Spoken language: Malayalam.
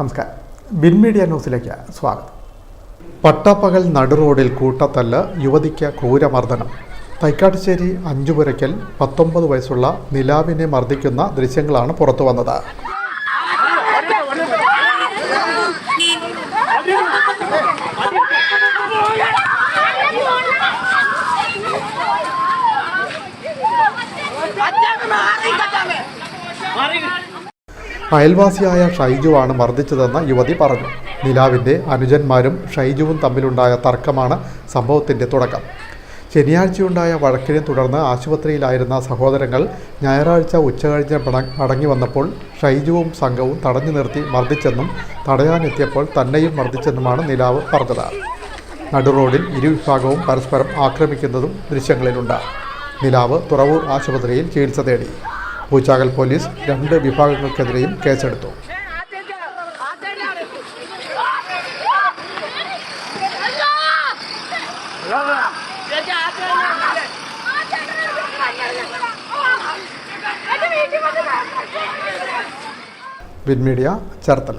നമസ്കാരം. ബിൻ മീഡിയ ന്യൂസിലേക്ക് സ്വാഗതം. പട്ടാപ്പകൽ നടുറോഡിൽ കൂട്ടത്തല്ല് യുവതിക്ക് ക്രൂരമർദ്ദനം. തൈക്കാട്ടുശ്ശേരി അഞ്ചുപുരയ്ക്കൽ പത്തൊമ്പത് വയസ്സുള്ള നിലാവിനെ മർദ്ദിക്കുന്ന ദൃശ്യങ്ങളാണ് പുറത്തു വന്നത്. അയൽവാസിയായ ഷൈജുവാണ് മർദ്ദിച്ചതെന്ന് യുവതി പറഞ്ഞു. നിലാവിന്റെ അനുജന്മാരും ഷൈജുവും തമ്മിലുണ്ടായ തർക്കമാണ് സംഭവത്തിന്റെ തുടക്കം. ശനിയാഴ്ചയുണ്ടായ വഴക്കിനെ തുടർന്ന് ആശുപത്രിയിലായിരുന്ന സഹോദരങ്ങൾ ഞായറാഴ്ച ഉച്ചകഴിഞ്ഞ് മടങ്ങി വന്നപ്പോൾ ഷൈജുവും സംഘവും തടഞ്ഞു നിർത്തി മർദ്ദിച്ചെന്നും തടയാനെത്തിയപ്പോൾ തന്നെയും മർദ്ദിച്ചെന്നുമാണ് നിലാവ് പറഞ്ഞത്. നടുറോഡിൽ ഇരുവിഭാഗവും പരസ്പരം ആക്രമിക്കുന്നതും ദൃശ്യങ്ങളിലുണ്ട്. നിലാവ് തുറവൂർ ആശുപത്രിയിൽ ചികിത്സ തേടി. പൂച്ചാകൽ പോലീസ് രണ്ട് വിഭാഗങ്ങൾക്കെതിരെയും കേസെടുത്തു. Win media Cherthala.